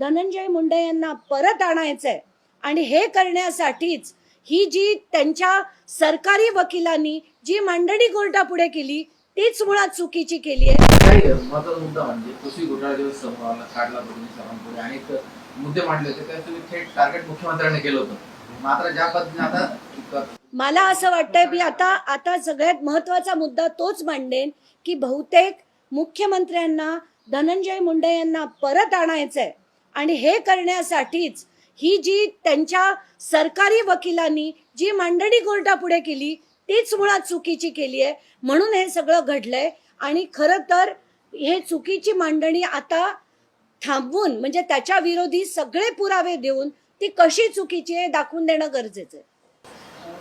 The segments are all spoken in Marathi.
धनंजय मुंडे यांना परत आणायचंय. आणि हे करण्यासाठीच ही जी त्यांच्या सरकारी वकिलांनी जी मांडणी कोर्टापुढे केली तीच मुळात चुकीची केली आहे. काही महत्त्वाचा मुद्दा म्हणजे कृषी घोटाळा दिवस काढला मुद्दे मांडले होते त्यात तुम्ही थेट टार्गेट मुख्यमंत्र्यांनी केलं होतं. मात्र ज्या पद्धतीने आता मला असं वाटतंय मी आता आता सगळ्यात महत्त्वाचा मुद्दा तोच मांडेन की बहुतेक मुख्यमंत्र्यांना धनंजय मुंडे यांना परत आणायचंय. आणि हे करण्यासाठीच ही जी त्यांच्या सरकारी वकिलांनी जी मांडणी कोर्टापुढे केली तीच मुळात चुकीची केली आहे. म्हणून हे सगळं घडलंय. आणि खरं तर हे चुकीची मांडणी आता थांबवून म्हणजे त्याच्या विरोधी सगळे पुरावे देऊन ती कशी चुकीची आहे दाखवून देणं गरजेचं आहे.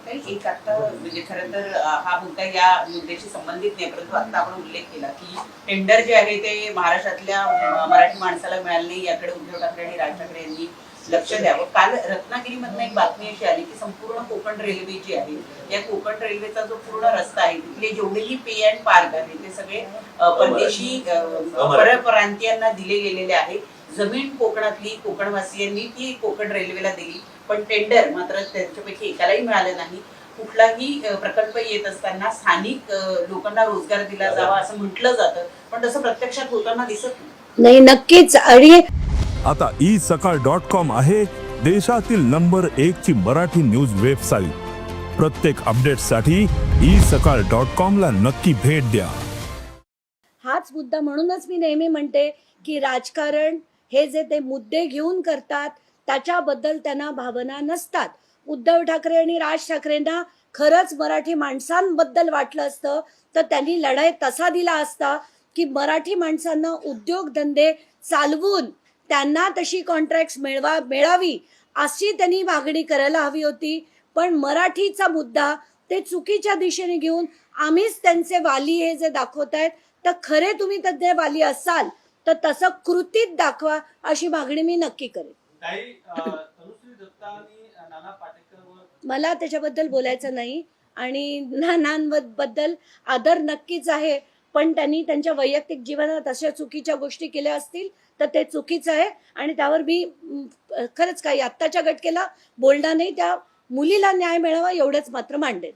तरी एक आता म्हणजे खरं तर हा मुद्दा या मुद्द्याशी संबंधित नाही परंतु आता आपण उल्लेख केला की टेंडर जे आहे ते महाराष्ट्रातल्या मराठी माणसाला मिळालं नाही याकडे उद्धव ठाकरे आणि राज ठाकरे यांनी लक्ष द्यावं. काल रत्नागिरीमधनं एक बातमी अशी आली की संपूर्ण कोकण रेल्वे जी आहे या कोकण रेल्वेचा जो पूर्ण रस्ता आहे तिथले जेवढेही पे अँड पार्क आहे ते सगळे परदेशी परप्रांतीयांना दिले गेलेले आहे जमीन कोकणातली कोकणवासियांनी ती कोकण रेल्वेला दिली. पण टेंडर मात्र त्यांच्यापैकी एकालाही मिळालं नाही. कुठलाही प्रकल्प येत असताना स्थानिक लोकांना रोजगार दिला जावा असं म्हटलं जातं. पण तसं प्रत्यक्षात होताना दिसत नाही. नाही नक्कीच. आणि आता ई सकाळ डॉट कॉम आहे देशातील नंबर एक ची मराठी न्यूज वेबसाईट प्रत्येक अपडेटसाठी ई सकाळ डॉट कॉम ला नक्की भेट द्या. हाच मुद्दा म्हणूनच मी नेहमी म्हणते की राजकारण हे जे ते मुद्दे घेऊन करतात त्याच्याबद्दल त्यांना भावना नसतात. उद्धव ठाकरे आणि राज ठाकरेंना खरंच मराठी माणसांबद्दल वाटलं असतं तर त्यांनी लढाई तसा दिला असता की मराठी माणसांना उद्योगधंदे चालवून त्यांना तशी कॉन्ट्रॅक्ट मिळवा मिळावी अशी त्यांनी मागणी करायला हवी होती. पण मराठीचा मुद्दा ते चुकीच्या दिशेने घेऊन आम्हीच त्यांचे वाली हे जे दाखवत आहेत तर खरे तुम्ही तज्ञ वाली असाल. तर तसं कृतीत दाखवा अशी मागणी मी नक्की करेन. मला त्याच्याबद्दल बोलायचं नाही आणि नानांबद्दल आदर नक्कीच आहे पण त्यांनी त्यांच्या वैयक्तिक जीवनात अशा चुकीच्या गोष्टी केल्या असतील तर ते चुकीचं आहे आणि त्यावर मी खरंच काही आत्ताच्या घटकेला बोलणार नाही त्या मुलीला न्याय मिळावा एवढंच मात्र मांडेन.